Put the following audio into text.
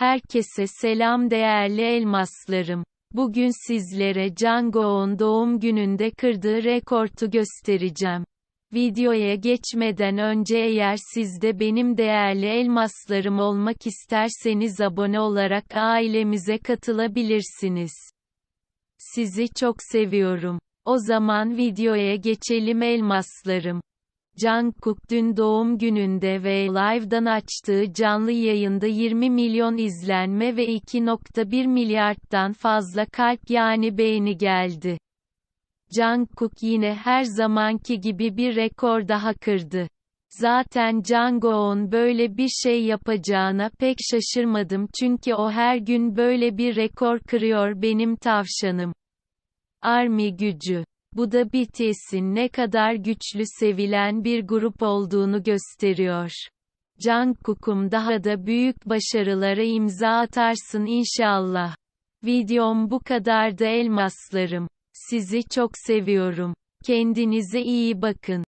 Herkese selam değerli elmaslarım. Bugün sizlere Django'nun doğum gününde kırdığı rekortu göstereceğim. Videoya geçmeden önce eğer siz de benim değerli elmaslarım olmak isterseniz abone olarak ailemize katılabilirsiniz. Sizi çok seviyorum. O zaman videoya geçelim elmaslarım. Jungkook dün doğum gününde ve Live'dan açtığı canlı yayında 20 milyon izlenme ve 2.1 milyardan fazla kalp yani beğeni geldi. Jungkook yine her zamanki gibi bir rekor daha kırdı. Zaten Jungkook'un böyle bir şey yapacağına pek şaşırmadım çünkü o her gün böyle bir rekor kırıyor benim tavşanım. Army gücü bu da BTS'in ne kadar güçlü sevilen bir grup olduğunu gösteriyor. Jungkook'um daha da büyük başarılara imza atarsın inşallah. Videom bu kadardı elmaslarım. Sizi çok seviyorum. Kendinize iyi bakın.